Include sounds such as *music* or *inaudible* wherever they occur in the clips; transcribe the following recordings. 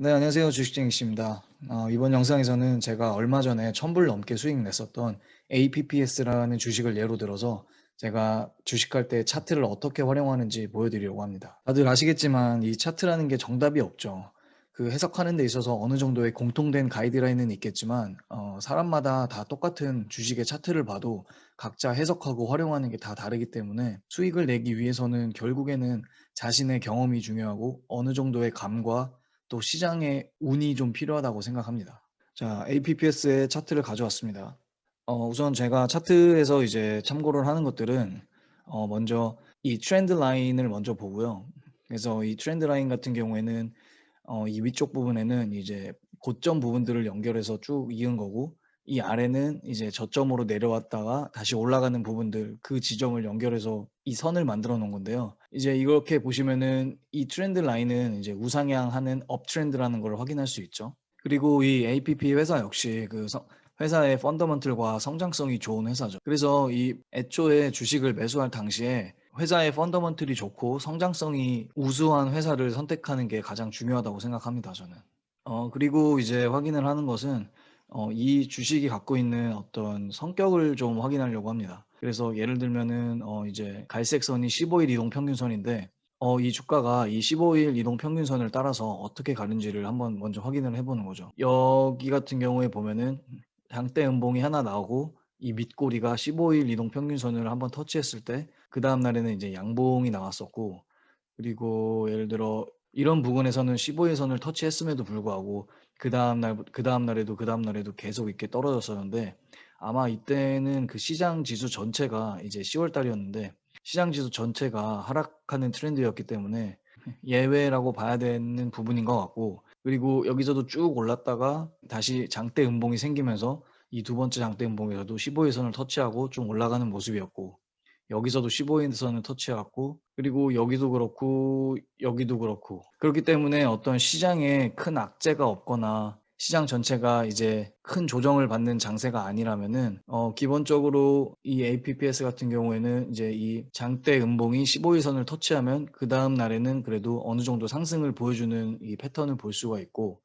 네, 안녕하세요. 주식쟁이 씨입니다. 어, 이번 영상에서는 제가 얼마 전에 1000불 넘게 수익 냈었던 APPS라는 주식을 예로 들어서 제가 주식할 때 차트를 어떻게 활용하는지 보여드리려고 합니다. 다들 아시겠지만 이 차트라는 게 정답이 없죠. 그 해석하는 데 있어서 어느 정도의 공통된 가이드라인은 있겠지만 어, 사람마다 다 똑같은 주식의 차트를 봐도 각자 해석하고 활용하는 게 다 다르기 때문에 수익을 내기 위해서는 결국에는 자신의 경험이 중요하고 어느 정도의 감과 또 시장의 운이 좀 필요하다고 생각합니다. 자, APPS의 차트를 가져왔습니다. 어, 우선 제가 차트에서 이제 참고를 하는 것들은 어, 먼저 이 트렌드 라인을 먼저 보고요. 그래서 이 트렌드 라인 같은 경우에는 어, 이 위쪽 부분에는 이제 고점 부분들을 연결해서 쭉 이은 거고 이 아래는 이제 저점으로 내려왔다가 다시 올라가는 부분들 그 지점을 연결해서 이 선을 만들어 놓은 건데요. 이제 이렇게 보시면은 이 트렌드 라인은 이제 우상향하는 업 트렌드라는 걸 확인할 수 있죠. 그리고 이 APP 회사 역시 그 성- 회사의 펀더먼틀과 성장성이 좋은 회사죠. 그래서 이 애초에 주식을 매수할 당시에 회사의 펀더먼틀이 좋고 성장성이 우수한 회사를 선택하는 게 가장 중요하다고 생각합니다, 저는. 어, 그리고 이제 확인을 하는 것은 어, 이 주식이 갖고 있는 어떤 성격을 좀 확인하려고 합니다. 그래서 예를 들면은 어, 이제 갈색 선이 15일 이동 평균선인데 어, 이 주가가 이 15일 이동 평균선을 따라서 어떻게 가는지를 한번 먼저 확인을 해보는 거죠. 여기 같은 경우에 보면은 장대 음봉이 하나 나오고 이 밑꼬리가 15일 이동 평균선을 한번 터치했을 때 그 다음 날에는 이제 양봉이 나왔었고 그리고 예를 들어 이런 부분에서는 15일 선을 터치했음에도 불구하고 그 다음 날, 그 다음 날에도 그 다음 날에도 계속 이렇게 떨어졌었는데 아마 이때는 그 시장 지수 전체가 이제 10월 달이었는데 시장 지수 전체가 하락하는 트렌드였기 때문에 예외라고 봐야 되는 부분인 것 같고 그리고 여기서도 쭉 올랐다가 다시 장대 음봉이 생기면서 이 두 번째 장대 음봉에서도 15일선을 터치하고 좀 올라가는 모습이었고 여기서도 15일선을 터치해갖고 그리고 여기도 그렇고 여기도 그렇고. 그렇기 때문에 어떤 시장에 큰 악재가 없거나 시장 전체가 이제 큰 조정을 받는 장세가 아니라면은 어 기본적으로 이 APPS 같은 경우에는 이제 이 장대 음봉이 15일선을 터치하면 그 다음 날에는 그래도 어느 정도 상승을 보여주는 이 패턴을 볼 수가 있고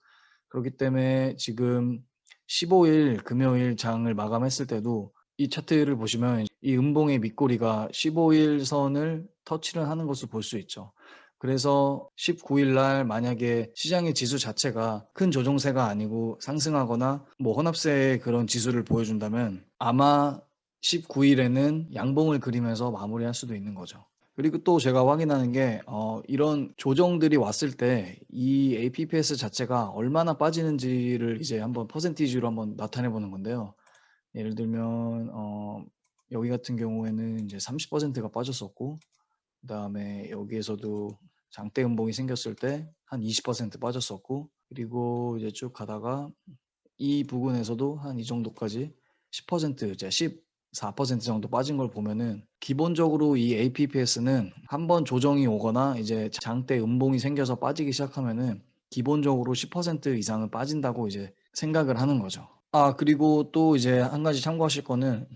그렇기 때문에 지금 15일 금요일 장을 마감했을 때도 이 차트를 보시면 이 음봉의 밑꼬리가 15일 선을 터치를 하는 것을 볼 수 있죠. 그래서 19일 날 만약에 시장의 지수 자체가 큰 조정세가 아니고 상승하거나 뭐 혼합세의 그런 지수를 보여준다면 아마 19일에는 양봉을 그리면서 마무리할 수도 있는 거죠. 그리고 또 제가 확인하는 게 어, 이런 조정들이 왔을 때 이 APPS 자체가 얼마나 빠지는지를 이제 한번 퍼센티지로 한번 나타내 보는 건데요. 예를 들면 어, 여기 같은 경우에는 이제 30%가 빠졌었고 그 다음에 여기에서도 장대 음봉이 생겼을 때 한 20% 빠졌었고 그리고 이제 쭉 가다가 이 부분에서도 한 이 정도까지 10% 이제 14% 정도 빠진 걸 보면은 기본적으로 이 APPS는 한 번 조정이 오거나 이제 장대 음봉이 생겨서 빠지기 시작하면은 기본적으로 10% 이상은 빠진다고 이제 생각을 하는 거죠. 아, 그리고 또 이제 한 가지 참고하실 거는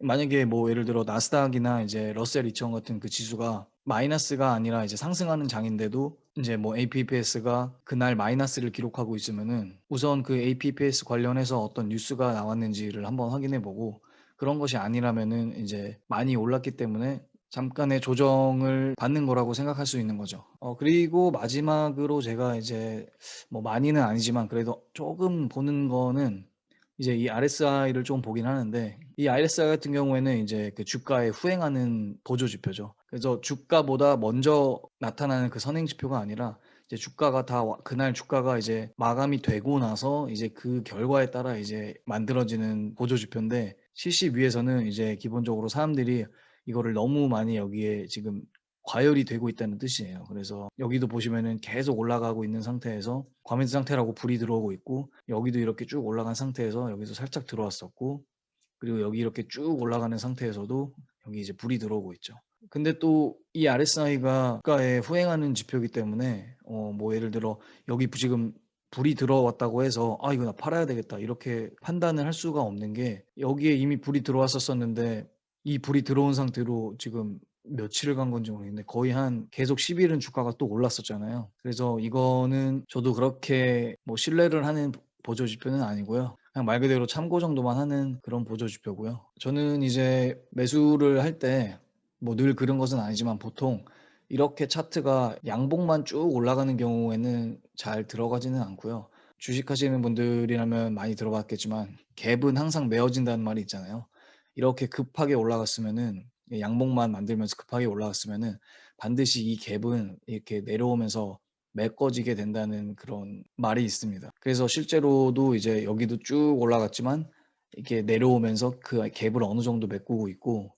만약에 뭐 예를 들어 나스닥이나 이제 러셀 2000 같은 그 지수가 마이너스가 아니라 이제 상승하는 장인데도 이제 뭐 APPS가 그날 마이너스를 기록하고 있으면은 우선 그 APPS 관련해서 어떤 뉴스가 나왔는지를 한번 확인해 보고 그런 것이 아니라면은 이제 많이 올랐기 때문에 잠깐의 조정을 받는 거라고 생각할 수 있는 거죠. 어, 그리고 마지막으로 제가 이제 뭐 많이는 아니지만 그래도 조금 보는 거는 이제 이 RSI를 좀 보긴 하는데 이 RSI 같은 경우에는 이제 그 주가에 후행하는 보조 지표죠. 그래서 주가보다 먼저 나타나는 그 선행 지표가 아니라 이제 주가가 다 와- 그날 주가가 이제 마감이 되고 나서 이제 그 결과에 따라 이제 만들어지는 보조 지표인데 CC 위에서는 이제 기본적으로 사람들이 이거를 너무 많이 여기에 지금 과열이 되고 있다는 뜻이에요. 그래서 여기도 보시면은 계속 올라가고 있는 상태에서 과매수 상태라고 불이 들어오고 있고 여기도 이렇게 쭉 올라간 상태에서 여기서 살짝 들어왔었고 그리고 여기 이렇게 쭉 올라가는 상태에서도 여기 이제 불이 들어오고 있죠. 근데 또 이 RSI가 주가에 후행하는 지표이기 때문에 어 뭐 예를 들어 여기 부- 지금 불이 들어왔다고 해서 '아 이거 나 팔아야 되겠다.' 이렇게 판단을 할 수가 없는 게 여기에 이미 불이 들어왔었었는데 이 불이 들어온 상태로 지금 며칠을 간 건지 모르겠는데 거의 한 계속 10 일은 주가가 또 올랐었잖아요. 그래서 이거는 저도 그렇게 뭐 신뢰를 하는 보조 지표는 아니고요. 그냥 말 그대로 참고 정도만 하는 그런 보조 지표고요. 저는 이제 매수를 할 때 뭐 늘 그런 것은 아니지만 보통 이렇게 차트가 양봉만 쭉 올라가는 경우에는 잘 들어가지는 않고요. 주식하시는 분들이라면 많이 들어봤겠지만 갭은 항상 메어진다는 말이 있잖아요. 이렇게 급하게 올라갔으면은 양봉만 만들면서 급하게 올라갔으면은 반드시 이 갭은 이렇게 내려오면서 메꿔지게 된다는 그런 말이 있습니다. 그래서 실제로도 이제 여기도 쭉 올라갔지만 이렇게 내려오면서 그 갭을 어느 정도 메꾸고 있고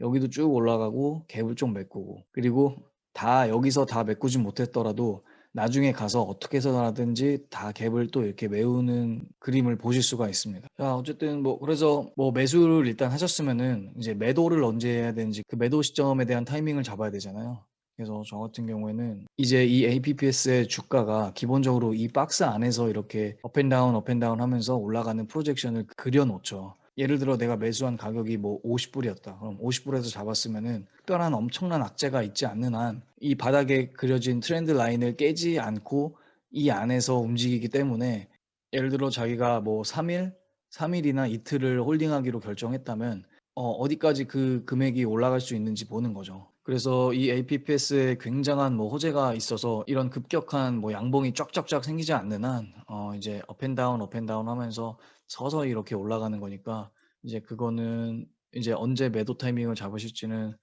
여기도 쭉 올라가고 갭을 좀 메꾸고 그리고 다 여기서 다 메꾸지 못했더라도 나중에 가서 어떻게 해서라든지 다 갭을 또 이렇게 메우는 그림을 보실 수가 있습니다. 자, 어쨌든 뭐 그래서 뭐 매수를 일단 하셨으면은 이제 매도를 언제 해야 되는지 그 매도 시점에 대한 타이밍을 잡아야 되잖아요. 그래서 저 같은 경우에는 이제 이 APPS의 주가가 기본적으로 이 박스 안에서 이렇게 업앤다운 업앤다운 하면서 올라가는 프로젝션을 그려 놓죠. 예를 들어 내가 매수한 가격이 뭐 50불이었다. 그럼 50불에서 잡았으면은 특별한 엄청난 악재가 있지 않는 한 이 바닥에 그려진 트렌드 라인을 깨지 않고 이 안에서 움직이기 때문에 예를 들어 자기가 뭐 3일, 3일이나 이틀을 홀딩하기로 결정했다면 어, 어디까지 그 금액이 올라갈 수 있는지 보는 거죠. 그래서 이 APPS에 굉장한 뭐 호재가 있어서 이런 급격한 뭐 양봉이 쫙쫙쫙 생기지 않는 한 어, 이제 업앤다운 업앤다운 하면서 서서히 이렇게 올라가는 거니까 이제 그거는 이제 언제 매도 타이밍을 잡으실지는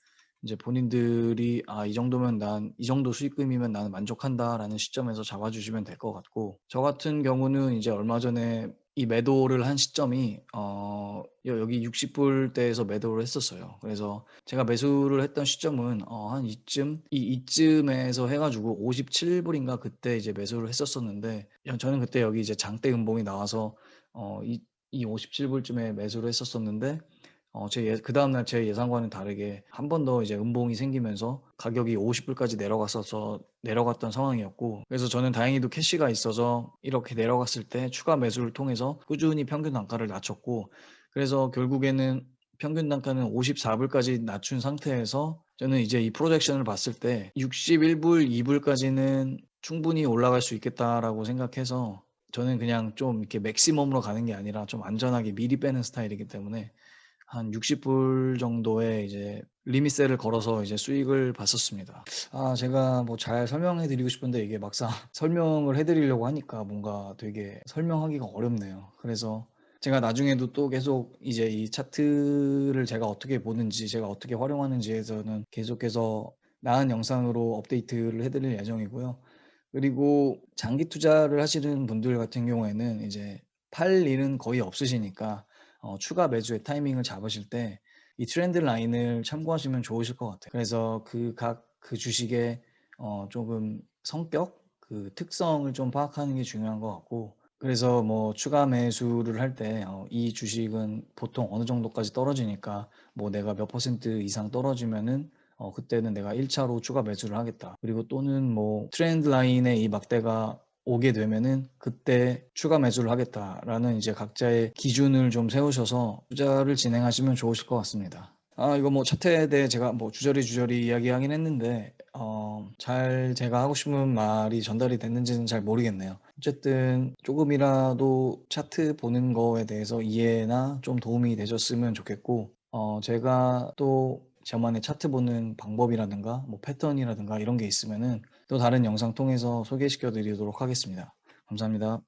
이제 본인들이 아, 이 정도면 난 이 정도 수익금이면 나는 만족한다라는 시점에서 잡아주시면 될 것 같고 저 같은 경우는 이제 얼마 전에 이 매도를 한 시점이 어 여- 여기 60불대에서 매도를 했었어요. 그래서 제가 매수를 했던 시점은 어, 한 이쯤 이 이쯤에서 해가지고 57불인가 그때 이제 매수를 했었었는데 야, 저는 그때 여기 이제 장대 음봉이 나와서 어, 이, 이 57불쯤에 매수를 했었었는데 어, 제 예, 그 다음날 제 예상과는 다르게 한 번 더 이제 음봉이 생기면서 가격이 50불까지 내려갔어서 내려갔던 상황이었고 그래서 저는 다행히도 캐시가 있어서 이렇게 내려갔을 때 추가 매수를 통해서 꾸준히 평균 단가를 낮췄고 그래서 결국에는 평균 단가는 54불까지 낮춘 상태에서 저는 이제 이 프로젝션을 봤을 때 61불, 2불까지는 충분히 올라갈 수 있겠다라고 생각해서 저는 그냥 좀 이렇게 맥시멈으로 가는 게 아니라 좀 안전하게 미리 빼는 스타일이기 때문에 한 60불 정도의 이제 리미셀을 걸어서 이제 수익을 봤었습니다. 아, 제가 뭐 잘 설명해 드리고 싶은데 이게 막상 *laughs* 설명을 해 드리려고 하니까 뭔가 되게 설명하기가 어렵네요. 그래서 제가 나중에도 또 계속 이제 이 차트를 제가 어떻게 보는지, 제가 어떻게 활용하는지에서는 계속해서 나은 영상으로 업데이트를 해 드릴 예정이고요. 그리고 장기 투자를 하시는 분들 같은 경우에는 이제 팔 일은 거의 없으시니까 어, 추가 매수의 타이밍을 잡으실 때 이 트렌드 라인을 참고하시면 좋으실 것 같아요. 그래서 그 각그 주식의 어, 조금 성격, 그 특성을 좀 파악하는 게 중요한 것 같고 그래서 뭐 추가 매수를 할때 어, 이 주식은 보통 어느 정도까지 떨어지니까 뭐 내가 몇 퍼센트 이상 떨어지면은 어, 그때는 내가 1차로 추가 매수를 하겠다. 그리고 또는 뭐 트렌드 라인의 이 막대가 오게 되면은 그때 추가 매수를 하겠다라는 이제 각자의 기준을 좀 세우셔서 투자를 진행하시면 좋으실 것 같습니다. 아, 이거 뭐 차트에 대해 제가 뭐 주저리 주저리 이야기하긴 했는데, 어, 잘 제가 하고 싶은 말이 전달이 됐는지는 잘 모르겠네요. 어쨌든 조금이라도 차트 보는 거에 대해서 이해나 좀 도움이 되셨으면 좋겠고, 어, 제가 또 저만의 차트 보는 방법이라든가 뭐 패턴이라든가 이런 게 있으면은 또 다른 영상 통해서 소개시켜 드리도록 하겠습니다. 감사합니다.